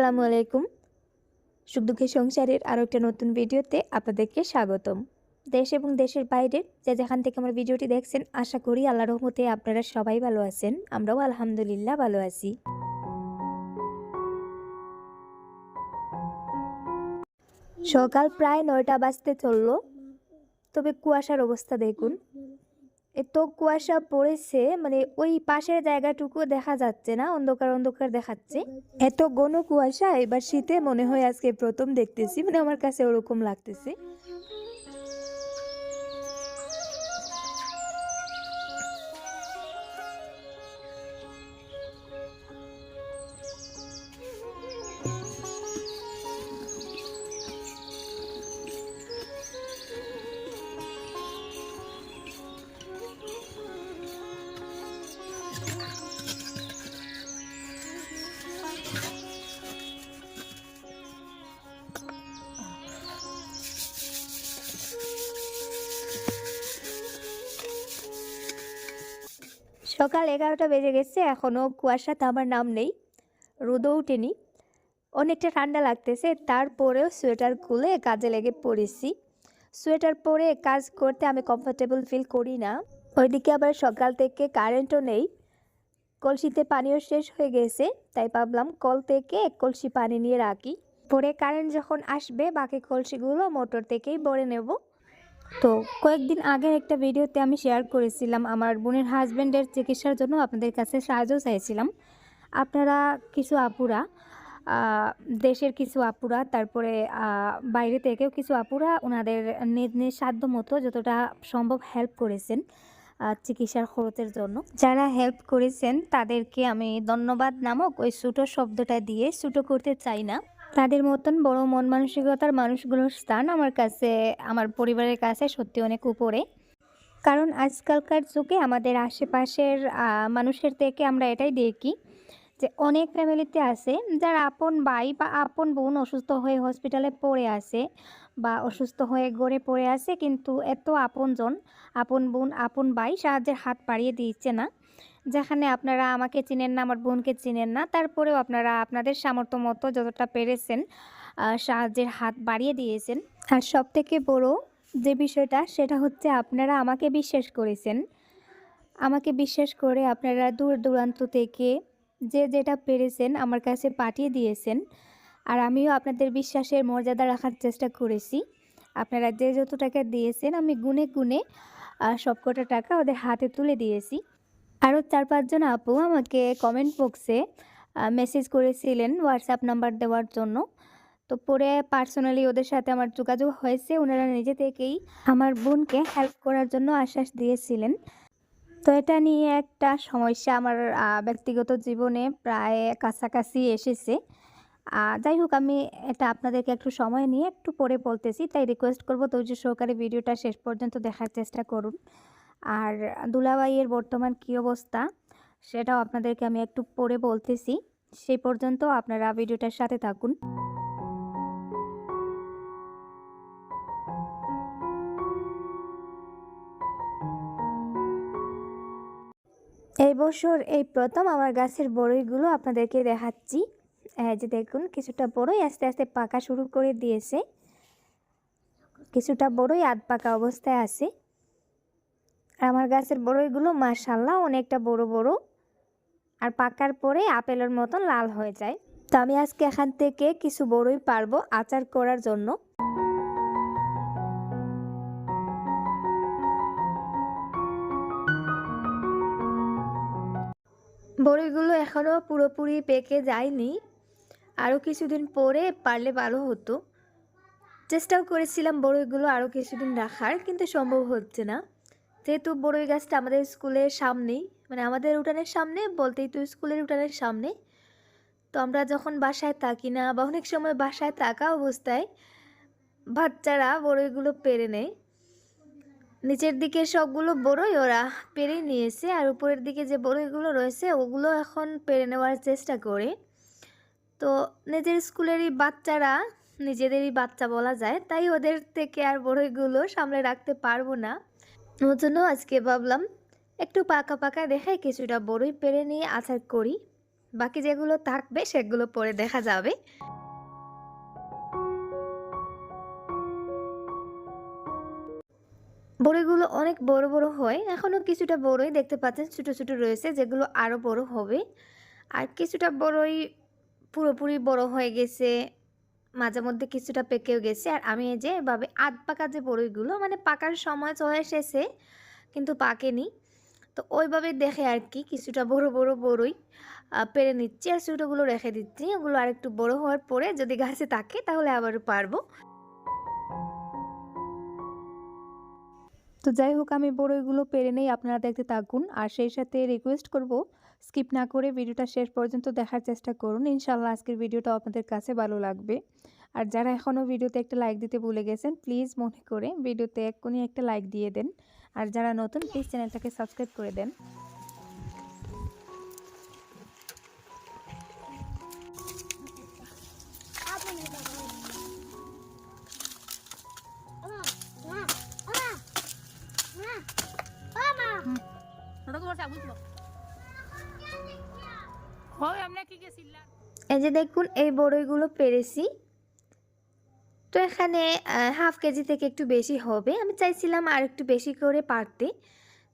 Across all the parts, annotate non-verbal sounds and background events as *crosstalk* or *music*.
আসসালামু আলাইকুম সুখ দুঃখের সংসারের আরও একটা নতুন ভিডিওতে আপনাদেরকে স্বাগতম। দেশ এবং দেশের বাইরের যে যেখান থেকে আমার ভিডিওটি দেখছেন, আশা করি আল্লাহ রহমতে আপনারা সবাই ভালো আছেন। আমরাও আলহামদুলিল্লাহ ভালো আছি। সকাল প্রায় নয়টা বাজতে চলল। তবে কুয়াশার অবস্থা দেখুন। এত কুয়াশা পড়েছে মানে ওই পাশের জায়গাটুকু দেখা যাচ্ছে না, অন্ধকার অন্ধকার দেখাচ্ছে। এত ঘন কুয়াশা, এবার শীতে মনে হয় আজকে প্রথম দেখতেছি মানে আমার কাছে ওরকম লাগতেছে। সকাল এগারোটা বেজে গেছে, এখনও কুয়াশা আমার নাম নেই, রোদও উঠেনি। অনেকটা ঠান্ডা লাগতেছে, তারপরেও সোয়েটার খুলে কাজে লেগে পড়েছি। সোয়েটার পরে কাজ করতে আমি কমফোর্টেবল ফিল করি না। ওইদিকে আবার সকাল থেকে কারেন্টও নেই, কলসিতে পানিও শেষ হয়ে গেছে, তাই ভাবলাম কল থেকে এক কলসি পানি নিয়ে রাখি। পরে কারেন্ট যখন আসবে, বাকি কলসিগুলো মোটর থেকেই ভরে নেব। তো কয়েকদিন আগের একটা ভিডিওতে আমি শেয়ার করেছিলাম, আমার বোনের হাজব্যান্ডের চিকিৎসার জন্য আপনাদের কাছে সাহায্য চাইছিলাম। আপনারা কিছু আপুরা দেশের কিছু আপুরা, তারপরে বাইরে থেকেও কিছু আপুরা ওনাদের নিজ নিজ সাধ্য মতো যতটা সম্ভব হেল্প করেছেন চিকিৎসার খরচের জন্য। যারা হেল্প করেছেন তাদেরকে আমি ধন্যবাদ নামক ওই ছোটো শব্দটা দিয়ে ছোটো করতে চাই না। তাদের মতন বড় মন মানসিকতার মানুষগুলোর স্থান আমার কাছে, আমার পরিবারের কাছে সত্যি অনেক উপরে। কারণ আজকালকার যুগে আমাদের আশেপাশের মানুষের থেকে আমরা এটাই দেখি যে অনেক ফ্যামিলিতে আছে যারা আপন ভাই বা আপন বোন অসুস্থ হয়ে হসপিটালে পড়ে আছে বা অসুস্থ হয়ে গড়ে পড়ে আছে, কিন্তু এত আপনজন, আপন বোন, আপন ভাই সাহায্যের হাত বাড়িয়ে দিচ্ছে না। যেখানে আপনারা আমাকে চিনেন না, আমার বোনকে চিনেন না, তারপরেও আপনারা আপনাদের সামর্থ্য মতো যতটা পেরেছেন সাহায্যের হাত বাড়িয়ে দিয়েছেন। আর সব থেকে বড় যে বিষয়টা, সেটা হচ্ছে আপনারা আমাকে বিশ্বাস করেছেন। আমাকে বিশ্বাস করে আপনারা দূর দূরান্ত থেকে যে যেটা পেরেছেন আমার কাছে পাঠিয়ে দিয়েছেন। আর আমিও আপনাদের বিশ্বাসের মর্যাদা রাখার চেষ্টা করেছি। আপনারা যে যত টাকা দিয়েছেন, আমি গুনে গুনে সবকটা টাকা ওদের হাতে তুলে দিয়েছি। আরও চার পাঁচজন আপু আমাকে কমেন্ট বক্সে মেসেজ করেছিলেন হোয়াটসঅ্যাপ নাম্বার দেওয়ার জন্য। তো পরে পার্সোনালি ওদের সাথে আমার যোগাযোগ হয়েছে, ওনারা নিজে থেকেই আমার বোনকে হেল্প করার জন্য আশ্বাস দিয়েছিলেন। তো এটা নিয়ে একটা সমস্যা আমার ব্যক্তিগত জীবনে প্রায় কাছাকাছি এসেছে। যাই হোক, আমি এটা আপনাদেরকে একটু সময় নিয়ে একটু পরে বলতেছি, তাই রিকোয়েস্ট করব ধৈর্য সহকারে ভিডিওটা শেষ পর্যন্ত দেখার চেষ্টা করুন। আর দুলাবাইয়ের বর্তমান কী অবস্থা সেটাও আপনাদেরকে আমি একটু পরে বলতেছি। সেই পর্যন্ত আপনারা ভিডিওটার সাথে থাকুন। এই বছর এই প্রথম আমার গাছের বড়ইগুলো আপনাদেরকে দেখাচ্ছি। যে দেখুন, কিছুটা বড়ই আস্তে আস্তে পাকা শুরু করে দিয়েছে। কিছুটা বড়ই আধ পাকা অবস্থায় আছে। আমার গাছের বড়ইগুলো মাশাল্লাহ অনেকটা বড় বড় আর পাকার পরে আপেলের মতন লাল হয়ে যায়। তো আমি আজকে এখান থেকে কিছু বড়ই পারব আচার করার জন্য। বড়িগুলো এখনও পুরোপুরি পেকে যায়নি। আরও কিছুদিন পরে পারলে ভালো হতো। চেষ্টাও করেছিলাম বড়ইগুলো আরও কিছুদিন রাখার, কিন্তু সম্ভব হচ্ছে না। যেহেতু বড়ই গাছটা আমাদের স্কুলের সামনেই মানে আমাদের উঠানের সামনে বলতেই তো স্কুলের উঠানের সামনে। তো আমরা যখন বাসায় থাকি না বা অনেক সময় বাসায় থাকা অবস্থায় বাচ্চারা বড়ইগুলো পেরে নেয়। নিচের দিকে সবগুলো বড়ই ওরা পেরে নিয়েছে আর উপরের দিকে যে বড়ইগুলো রয়েছে ওগুলো এখন পেরে নেওয়ার চেষ্টা করে। তো নিজের স্কুলেরই বাচ্চারা, নিজেদেরই বাচ্চা বলা যায়, তাই ওদের থেকে আর বড়ইগুলো সামলে রাখতে পারব না। ওর জন্য আজকে ভাবলাম, একটু পাকা পাকা দেখায় কিছুটা বড়ই পেরে নিয়ে আচার করি। বাকি যেগুলো থাকবে সেগুলো পরে দেখা যাবে। বড়িগুলো অনেক বড় বড় হয় এখনও কিছুটা বড়ই দেখতে পাচ্ছেন, ছোটো ছোটো রয়েছে, যেগুলো আরও বড় হবে। আর কিছুটা বড়ই পুরোপুরি বড় হয়ে গেছে। মাঝে মধ্যে কিছুটা পেকেও গেছে। আর আমি এই যে এভাবে আধ পাকা যে বড়ইগুলো মানে পাকার সময় চলে এসেছে, কিন্তু পাকেনি। তো ওইভাবে দেখে আর কি কিছুটা বড় বড় বড়ই পেরে নিচ্ছি আর ছোটোগুলো রেখে দিচ্ছি। ওগুলো আর একটু বড় হওয়ার পরে যদি গাছে থাকে তাহলে আবার পারব। তো যাই হোক, আমি বড়ইগুলো পেরে নেই, আপনারা দেখতে থাকুন। আর সেই সাথে রিকোয়েস্ট করব স্কিপ না করে ভিডিওটা শেষ পর্যন্ত দেখার চেষ্টা করুন। ইনশাল্লাহ আজকের ভিডিওটা আপনাদের কাছে ভালো লাগবে। আর যারা এখনও ভিডিওতে একটা লাইক দিতে ভুলে গেছেন, প্লিজ মনে করে ভিডিওতে এক্ষুনি একটা লাইক দিয়ে দেন। আর যারা নতুন, প্লিজ চ্যানেলটাকে সাবস্ক্রাইব করে দেন। এই যে দেখুন, এই বড়ইগুলো পেরেছি। তো এখানে হাফ কেজি থেকে একটু বেশি হবে। আমি চাইছিলাম আর একটু বেশি করে পারতে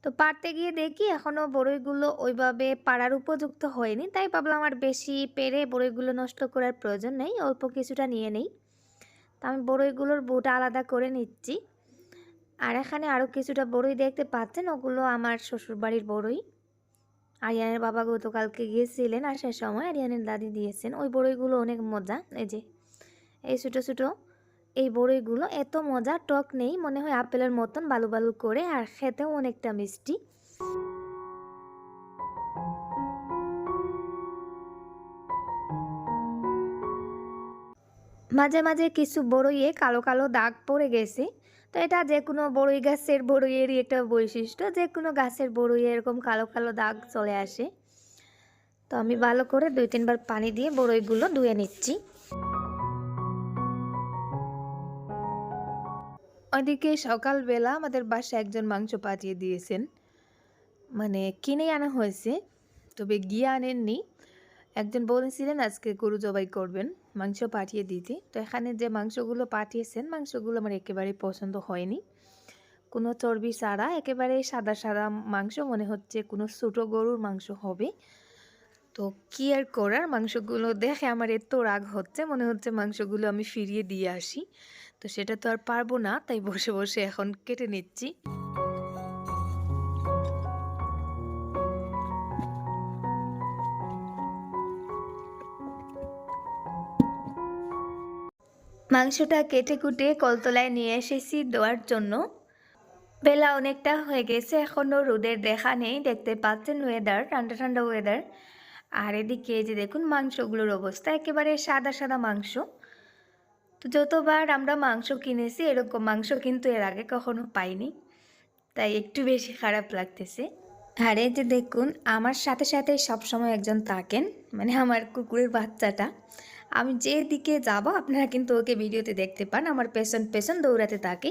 তো পারতে গিয়ে দেখি এখনও বড়ইগুলো ওইভাবে পাড়ার উপযুক্ত হয়নি। তাই ভাবলাম আর বেশি পেরে বড়ইগুলো নষ্ট করার প্রয়োজন নেই, অল্প কিছুটা নিয়ে নেই। তো আমি বড়ইগুলোর বুটা আলাদা করে নিচ্ছি। আর এখানে আরও কিছুটা বড়ই দেখতে পাচ্ছেন, ওগুলো আমার শ্বশুরবাড়ির বড়ই। আরিয়ানের বাবা গতকালকে গিয়েছিলেন আসার সময়। আরিয়ানের দাদি দিয়েছেন। ওই বড়ইগুলো অনেক মজা। এই যে, এই ছোটো ছোটো এই বড়ইগুলো এত মজা, টক নেই, মনে হয় আপেলের মতন বালু বালু করে আর খেতেও অনেকটা মিষ্টি। মাঝে মাঝে কিছু বড়ইয়ে কালো কালো দাগ পড়ে গেছে। তো এটা যে কোনো বড়ই গাছের বড়ইয়েরই একটা বৈশিষ্ট্য যে কোনো গাছের বড়ই এরকম কালো কালো দাগ চলে আসে। তো আমি ভালো করে দুই তিনবার পানি দিয়ে বড়ইগুলো ধুয়ে নিচ্ছি। ওইদিকে সকালবেলা আমাদের বাসায় একজন মাংস পাঠিয়ে দিয়েছেন। মানে কিনে আনা হয়েছে, তবে গিয়ে আনেননি। একজন বলেছিলেন আজকে গরু জবাই করবেন। মাংস পাঠিয়ে দিতে তো এখানে যে মাংসগুলো পাঠিয়েছেন, মাংসগুলো আমার একেবারে পছন্দ হয়নি। কোনো চর্বি ছাড়া, একেবারে সাদা সাদা মাংস মনে হচ্ছে কোনো ছোটো গরুর মাংস হবে। তো কি আর করার? মাংসগুলো দেখে আমার এত রাগ হচ্ছে, মনে হচ্ছে মাংসগুলো আমি ফিরিয়ে দিয়ে আসি। তো সেটা তো আর পারব না, তাই বসে বসে এখন কেটে নিচ্ছি। মাংসটা কেটে কুটে কলতলায় নিয়ে এসেছি দেওয়ার জন্য। বেলা অনেকটা হয়ে গেছে এখনও রোদের দেখা নেই। দেখতে পাচ্ছেন ওয়েদার ঠান্ডা ঠান্ডা ওয়েদার আর এদিকে যে দেখুন মাংসগুলোর অবস্থা, একেবারে সাদা সাদা মাংস। তো যতবার আমরা মাংস কিনেছি, এরকম মাংস কিন্তু এর আগে কখনো পাইনি। তাই একটু বেশি খারাপ লাগতেছে। আর এই যে দেখুন, আমার সাথে সাথে সবসময় একজন থাকেন মানে আমার কুকুরের বাচ্চাটা। আমি যে দিকে যাব, আপনারা কিন্তু ওকে ভিডিওতে দেখতে পান, আমার পেছন পেছন দৌড়াতে থাকে।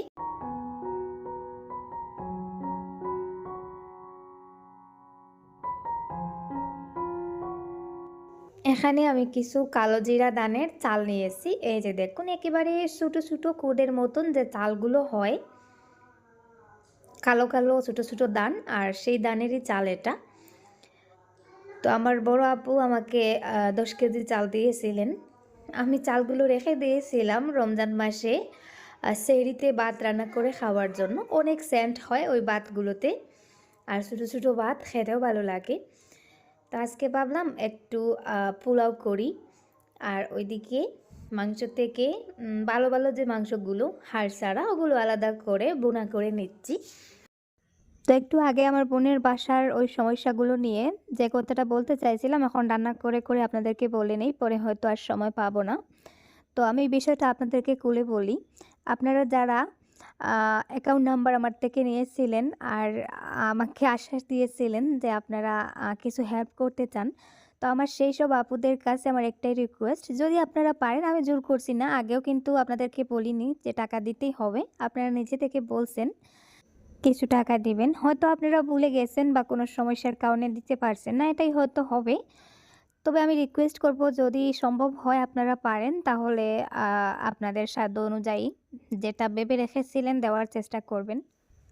এখানে আমি কিছু কালো জিরা দানের চাল নিয়েছি। এই যে দেখুন, একেবারে ছোটো ছোটো কুদের মতন যে চালগুলো হয়। কালো কালো, ছোটো ছোটো দান, আর সেই দানেরই চাল এটা। তো আমার বড় আপু আমাকে দশ কেজি চাল দিয়েছিলেন। আমি চালগুলো রেখে দিয়েছিলাম রমজান মাসে সেহরিতে ভাত রান্না করে খাওয়ার জন্য। অনেক সেন্ট হয় ওই ভাতগুলোতে, আর ছোটো ছোটো ভাত খেতেও ভালো লাগে। তো আজকে ভাবলাম একটু পোলাও করি, আর ওইদিকে মাংস থেকে ভালো ভালো যে মাংসগুলো, হাড় ছাড়া, ওগুলো আলাদা করে বোনা করে নিচ্ছি। তো একটু আগে আমার বোনের বাসার ওই সমস্যাগুলো নিয়ে যে কথাটা বলতে চাইছিলাম, এখন রান্না করে করে আপনাদেরকে বলে নেই, পরে হয়তো আর সময় পাবো না। তো আমি এই বিষয়টা আপনাদেরকে খুলে বলি। আপনারা যারা অ্যাকাউন্ট নাম্বার আমার থেকে নিয়েছিলেন আর আমাকে আশ্বাস দিয়েছিলেন যে আপনারা কিছু হেল্প করতে চান, তো আমার সেই সব আপুদের কাছে আমার একটাই রিকোয়েস্ট যদি আপনারা পারেন, আমি জোর করছি না, আগেও কিন্তু আপনাদেরকে বলিনি যে টাকা দিতেই হবে, আপনারা নিজে থেকে বলছেন। কিছু টাকা দিবেন হয়তো আপনারা ভুলে গেছেন বা কোনো সমস্যার কারণে দিতে পারছেন না এটাই হয়তো হবে তবে আমি রিকোয়েস্ট করব যদি সম্ভব হয় আপনারা পারেন তাহলে আপনাদের সাধ্য অনুযায়ী যেটা ভেবে রেখেছিলেন দেওয়ার চেষ্টা করবেন।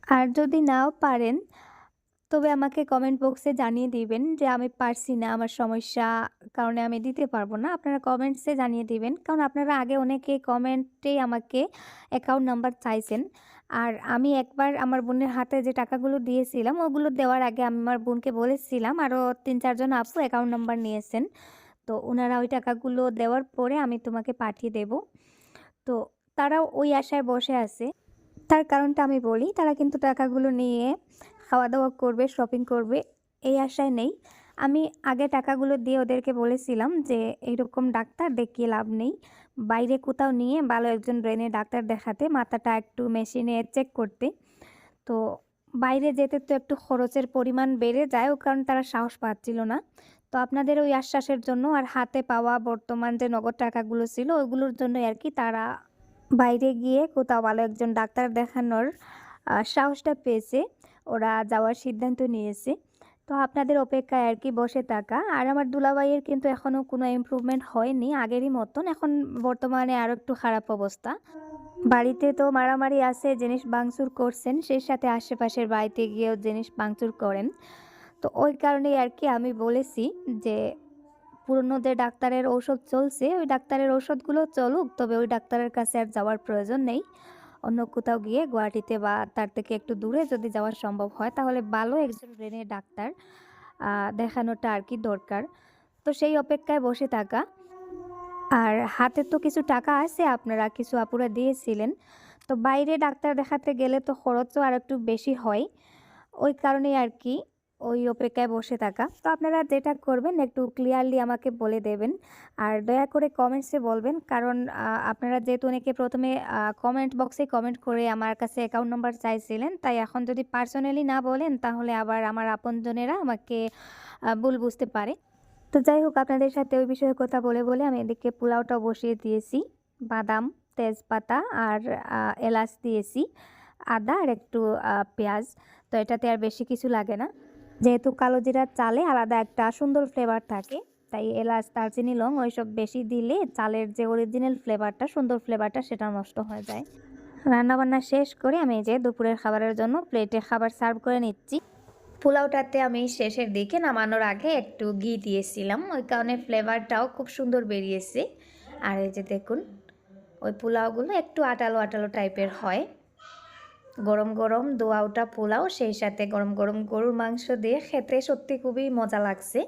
আর যদি নাও পারেন তবে আমাকে কমেন্ট বক্সে জানিয়ে দিবেন যে আমি পারছি না, আমার সমস্যা কারণে আমি দিতে পারব না। আপনারা কমেন্টসে জানিয়ে দিবেন। কারণ আপনারা আগে অনেকে কমেন্টেই আমাকে অ্যাকাউন্ট নাম্বার চাইছেন। আর আমি একবার আমার বোনের হাতে যে টাকাগুলো দিয়েছিলাম ওগুলো দেওয়ার আগে আমি আমার বোনকে বলেছিলাম আরও তিন চারজন আপু অ্যাকাউন্ট নাম্বার নিয়েছেন। তো ওনারা ওই টাকাগুলো দেওয়ার পরে আমি তোমাকে পাঠিয়ে দেব। তো তারাও ওই আশায় বসে আছে। তার কারণটা আমি বলি, তারা কিন্তু টাকাগুলো নিয়ে খাওয়া-দাওয়া করবে, শপিং করবে এই আশায় নেই। আমি আগে টাকাগুলো দিয়ে ওদেরকে বলেছিলাম যে এইরকম ডাক্তার দেখিয়ে লাভ নেই। বাইরে কোথাও নিয়ে ভালো একজন ব্রেনের ডাক্তার দেখাতে, মাথাটা একটু মেশিনে চেক করতে। তো বাইরে যেতে তো একটু খরচের পরিমাণ বেড়ে যায় কারণে তারা সাহস পাচ্ছিল না। তো আপনাদের ওই আশ্বাসের জন্য আর হাতে পাওয়া বর্তমান যে নগদ টাকাগুলো ছিল ওগুলোর জন্যই আরকি তারা বাইরে গিয়ে কোথাও ভালো একজন ডাক্তার দেখানোর সাহসটা পেয়েছে। ওরা যাওয়ার সিদ্ধান্ত নিয়েছে। তো আপনাদের অপেক্ষায় আর কি বসে থাকা। আর আমার দুলাভাইয়ের কিন্তু এখনও কোনো ইমপ্রুভমেন্ট হয়নি আগেরই মতন। এখন বর্তমানে আরও একটু খারাপ অবস্থা। বাড়িতে তো মারামারি আছে, জিনিস বাংচুর করছেন, সেই সাথে আশেপাশের বাড়িতে গিয়েও জিনিস বাংচুর করেন। তো ওই কারণেই আর কি আমি বলেছি যে পুরনো যে ডাক্তারের ঔষধ চলছে ওই ডাক্তারের ঔষধগুলো চলুক তবে ওই ডাক্তারের কাছে আর যাওয়ার প্রয়োজন নেই। অন্য কোথাও গিয়ে গুয়াহাটিতে বা তার থেকে একটু দূরে যদি যাওয়া সম্ভব হয়, তাহলে ভালো একজন ব্রেনের ডাক্তার দেখানোটা আর কি দরকার। তো সেই অপেক্ষায় বসে থাকা। আর হাতে তো কিছু টাকা আছে, আপনারা কিছু আপুরা দিয়েছিলেন। তো বাইরে ডাক্তার দেখাতে গেলে তো খরচও আর একটু বেশি হয়। ওই কারণে আর আরকি ওই অপেক্ষায় বসে থাকা। তো আপনারা যেটা করবেন একটু ক্লিয়ারলি আমাকে বলে দেবেন। আর দয়া করে কমেন্টসে বলবেন কারণ আপনারা যেহেতু অনেকে প্রথমে কমেন্ট বক্সে কমেন্ট করে আমার কাছে অ্যাকাউন্ট নাম্বার চাইছিলেন। তাই এখন যদি পার্সোনালি না বলেন তাহলে আবার আমার আপনজনেরা আমাকে ভুল বুঝতে পারে। তো যাই হোক আপনাদের সাথে ওই বিষয়ে কথা বলে, বলে আমি এদিকে পোলাওটাও বসিয়ে দিয়েছি। বাদাম, তেজপাতা আর এলাচ দিয়েছি। আদা আর একটু পেঁয়াজ। তো এটাতে আর বেশি কিছু লাগে না। যেহেতু কালো জিরার চালে আলাদা একটা সুন্দর ফ্লেভার থাকে। তাই এলাচ, দারচিনি, লং ওইসব বেশি দিলে চালের যে অরিজিনাল ফ্লেভারটা, সুন্দর ফ্লেভারটা সেটা নষ্ট হয়ে যায়। রান্নাবান্না শেষ করে আমি যে দুপুরের খাবারের জন্য প্লেটে খাবার সার্ভ করে নিচ্ছি। পোলাওটাতে আমি শেষের দিকে নামানোর আগে একটু ঘি দিয়েছিলাম। ওই কারণে ফ্লেভারটাও খুব সুন্দর বেরিয়েছে। আর এই যে দেখুন ওই পোলাওগুলো একটু আটালো, আটালো টাইপের হয়। গরম, গরম দোআউটা পোলাও সেই সাথে গরম, গরম গরুর মাংস দিয়ে খেতে সত্যি খুবই মজা লাগছে।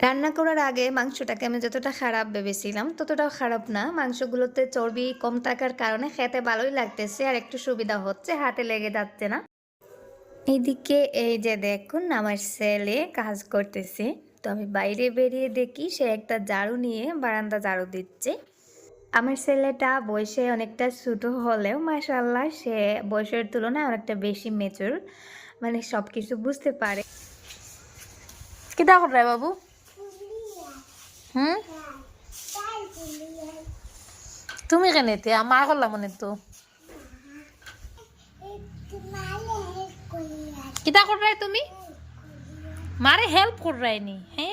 রান্না করার আগে মাংসটাকে আমি যতটা খারাপ ভেবেছিলাম ততটাও খারাপ না। মাংসগুলোতে চর্বি কম থাকার কারণে খেতে ভালোই লাগতেছে আর একটু সুবিধা হচ্ছে, হাতে লেগে যাচ্ছে না। এইদিকে এই যে দেখুন, আমার ছেলে কাজ করতেছে। তো আমি বাইরে বেরিয়ে দেখি সে একটা ঝাড়ু নিয়ে বারান্দা ঝাড়ু দিচ্ছে। আমার ছেলেটা বয়সে অনেকটা ছোটো হলেও মাশাআল্লাহ সে বয়সের তুলনায় অনেকটা বেশি মেচুর মানে সবকিছু বুঝতে পারে। কিতা করে বাবু হুম তুমি কেন মা করলাম মনে তো কিতা তুমি মারে হেল্প হ্যাঁ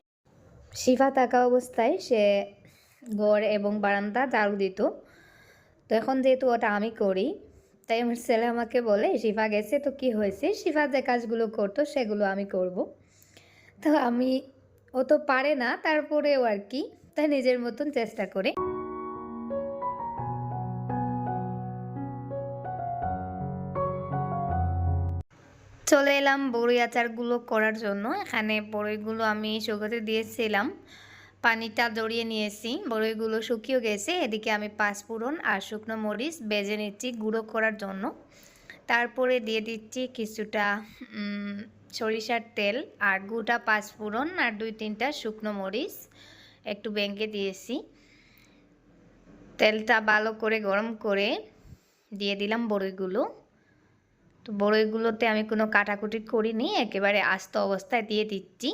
শিফা থাকা অবস্থায় সে ঘর এবং বারান্দা ঝাড়ু দিত। তো এখন যেহেতু ওটা আমি করি, তাই আমার ছেলে আমাকে বলে, শিফা গেছে, তো কি হয়েছে? শিফা যে কাজগুলো করতো, সেগুলো আমি করব। তো আমি, ও তো পারে না, তারপরেও আর কি, তাই নিজের মতন চেষ্টা করে। চলে এলাম বড়ই আচারগুলো করার জন্য। এখানে বড়ইগুলো আমি শুকোতে দিয়েছিলাম। পানিটা জড়িয়ে নিয়েছি। বড়ইগুলো শুকিয়ে গেছে। এদিকে আমি পাঁচফোড়ন আর শুকনো মরিচ ভেজে নিচ্ছি গুঁড়ো করার জন্য। তারপরে দিয়ে দিচ্ছি কিছুটা সরিষার তেল আর গোটা পাঁচফোড়ন আর দুই তিনটা শুকনো মরিচ একটু ভেঙে দিয়েছি। তেলটা ভালো করে গরম করে দিয়ে দিলাম বড়ইগুলো। তো বড়ইগুলোতে আমি কোনো কাটাকুটি করিনি, একেবারে আস্ত অবস্থায় দিয়ে দিচ্ছি।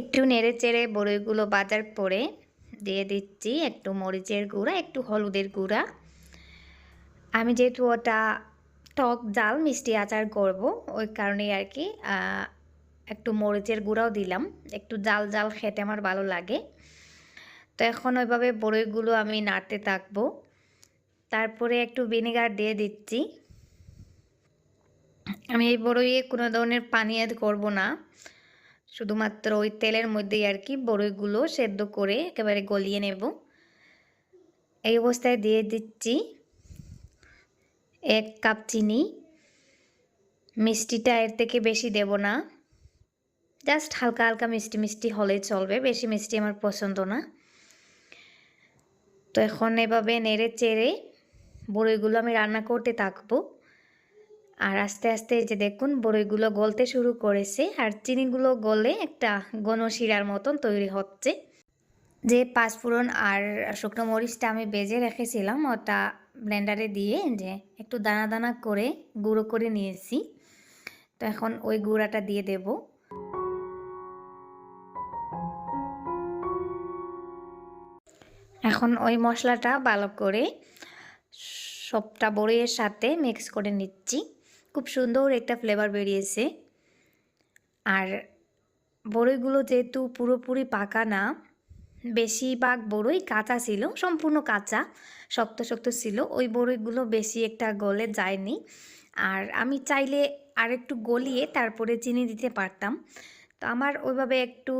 একটু নেড়ে চেড়ে বড়ইগুলো বাজার পরে দিয়ে দিচ্ছি, একটু মরিচের গুঁড়া, একটু হলুদের গুঁড়া। আমি যেহেতু ওটা টক জাল মিষ্টি আচার করব, ওই কারণেই আর কি একটু মরিচের গুঁড়াও দিলাম। একটু জাল জাল খেতে আমার ভালো লাগে। তো এখন ওইভাবে বড়ইগুলো আমি নাড়তে থাকব। তারপরে একটু ভিনেগার দিয়ে দিচ্ছি। আমি এই বড়ইয়ে কোনো ধরনের পানি অ্যাড করব না। শুধুমাত্র ওই তেলের মধ্যেই আর কি বড়ইগুলো সেদ্ধ করে একেবারে গলিয়ে নেব। এই অবস্থায় দিয়ে দিচ্ছি এক কাপ চিনি। মিষ্টিটা এর থেকে বেশি দেব না। জাস্ট হালকা হালকা মিষ্টি মিষ্টি হলেই চলবে, বেশি মিষ্টি আমার পছন্দ না। তো এখন এভাবে নেড়ে চেড়ে বড়ইগুলো আমি রান্না করতে থাকব। আর আস্তে আস্তে যে দেখুন, বড়ইগুলো গলতে শুরু করেছে আর চিনিগুলো গলে একটা গণশিরার মতন তৈরি হচ্ছে। যে পাঁচফোড়ন আর শুকনো মরিচটা আমি বেজে রেখেছিলাম, ওটা ব্লেন্ডারে দিয়ে যে একটু দানা দানা করে গুঁড়ো করে নিয়েছি। তো এখন ওই গুঁড়াটা দিয়ে দেব। এখন ওই মশলাটা ভালো করে সবটা বড়ইয়ের সাথে মিক্স করে নিচ্ছি। খুব সুন্দর একটা ফ্লেভার বেরিয়েছে। আর বড়ইগুলো যেহেতু পুরোপুরি পাকা না, বেশিরভাগ বড়ই কাঁচা ছিল, সম্পূর্ণ কাঁচা, শক্ত শক্ত ছিল। ওই বড়ইগুলো বেশি একটা গলে যায়নি। আর আমি চাইলে আর একটু গলিয়ে তারপরে চিনি দিতে পারতাম। তো আমার ওইভাবে একটু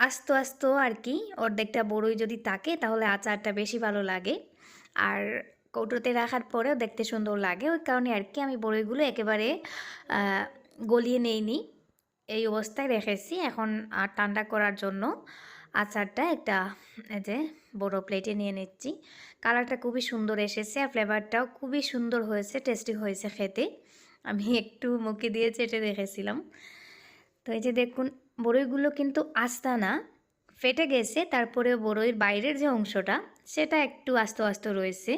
আস্ত আস্ত আর কি, অর্ধেকটা বড়ই যদি থাকে তাহলে আচারটা বেশি ভালো লাগে। আর কৌটোতে রাখার পরেও দেখতে সুন্দর লাগে, ওই কারণে আর কি আমি বড়ইগুলো একেবারে গলিয়ে নেইনি। এই অবস্থায় রেখেছি, এখন ঠান্ডা করার জন্য আচারটা একটা, এই যে, বড় প্লেটে নিয়ে নিচ্ছি। কালারটা খুবই সুন্দর এসেছে আর ফ্লেভারটাও খুবই সুন্দর হয়েছে, টেস্টি হয়েছে খেতে। আমি একটু মুখে দিয়ে চেটে রেখেছিলাম। তো এই যে দেখুন বড়ইগুলো কিন্তু আস্তা না ফেটে গেছে তারপরে বড়ইয়ের বাইরের যে অংশটা, সেটা একটু আস্ত আস্ত রয়েছে।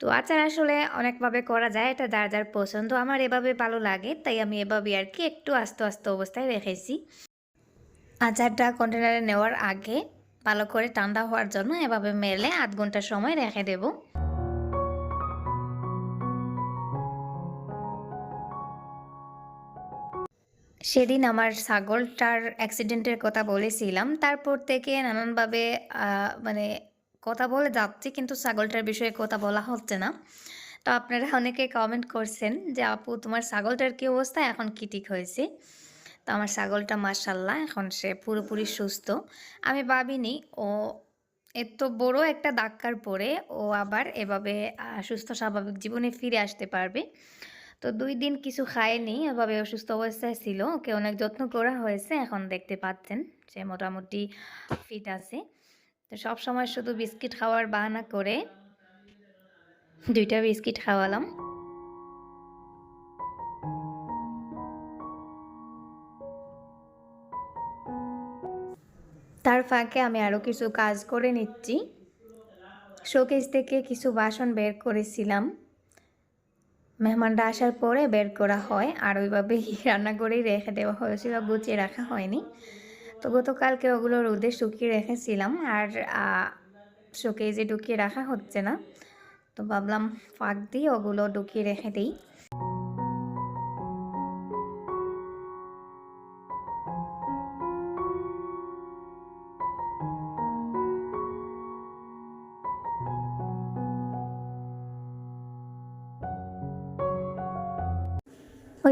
তো আচার আসলে অনেকভাবে করা যায়, এটা যার যার পছন্দ। আমার এভাবে ভালো লাগে, তাই আমি এভাবে আর কি একটু আস্তে আস্তে অবস্থায় রেখেছি। আচারটা কন্টেনারে নেওয়ার আগে ভালো করে ঠান্ডা হওয়ার জন্য এভাবে মেলে আধ ঘণ্টা সময় রেখে দেব। সেদিন আমার ছাগলটার অ্যাক্সিডেন্টের কথা বলেছিলাম। তারপর থেকে নানানভাবে মানে কথা বলে যাচ্ছি কিন্তু ছাগলটার বিষয়ে কথা বলা হচ্ছে না। তো আপনারা অনেকে কমেন্ট করছেন যে, আপু, তোমার ছাগলটার কি অবস্থা? এখন কি ঠিক হয়েছে? তো আমার ছাগলটা মার্শাল্লাহ এখন সে পুরোপুরি সুস্থ। আমি ভাবিনি, ও এত বড় একটা ধাক্কার পরে ও আবার এভাবে সুস্থ স্বাভাবিক জীবনে ফিরে আসতে পারবে। তো দুই দিন কিছু খায়নি এভাবে অসুস্থ অবস্থায় ছিল। ওকে অনেক যত্ন করা হয়েছে, এখন দেখতে পাচ্ছেন সে মোটামুটি ফিট আছে। তো সব সময় শুধু বিস্কিট খাওয়ার বাহানা করে দুইটা বিস্কিট খাওয়ালাম। তার ফাঁকে আমি আরও কিছু কাজ করে নিচ্ছি। শোকেস থেকে কিছু বাসন বের করেছিলাম। মেহমানরা আসার পরে বের করা হয় আর ওইভাবে *laughs* রান্না করেই রেখে দেওয়া হয়েছিল গুছিয়ে রাখা হয়নি। তো গতকালকে ওগুলো রোদে শুকিয়ে রেখেছিলাম আর শুকিয়ে যে ঢুকিয়ে রাখা হচ্ছে না। তো ভাবলাম ফাঁক দিয়ে ওগুলো ঢুকিয়ে রেখে দিই।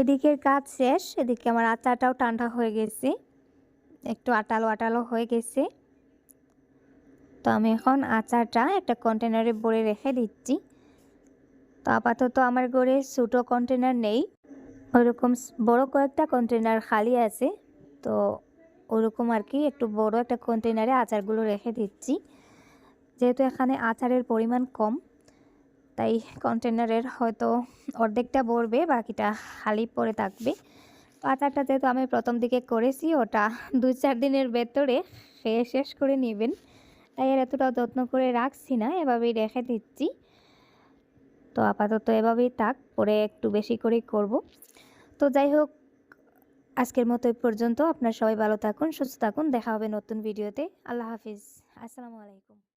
ওই দিকের কাজ শেষ, এদিকে আমার আচাটাও ঠান্ডা হয়ে গেছে। একটু আটালো আটালো হয়ে গেছে। তো আমি এখন আচারটা একটা কন্টেনারে ভরে রেখে দিচ্ছি। তো আপাতত আমার ঘরে ছোটো কন্টেনার নেই। ওইরকম স- বড় কয়েকটা কন্টেনার খালি আছে। তো ওরকম আর কি একটু বড় একটা কন্টেনারে আচারগুলো রেখে দিচ্ছি। যেহেতু এখানে আচারের পরিমাণ কম তাই কন্টেনারের হয়তো অর্ধেকটা ভরবে, বাকিটা খালি পড়ে থাকবে। আচারটা যেহেতু আমি প্রথম দিকে করেছি, ওটা দুই চার দিনের ভেতরে খেয়ে শেষ করে নেবেন। তাই আর এতটা যত্ন করে রাখছি না, এভাবেই রেখে দিচ্ছি। তো আপাতত এভাবেই থাক, পরে একটু বেশি করেই করব। তো যাই হোক, আজকের মতো এই পর্যন্ত। আপনার সবাই ভালো থাকুন, সুস্থ থাকুন। দেখা হবে নতুন ভিডিওতে। আল্লাহ হাফিজ। আসসালামু আলাইকুম।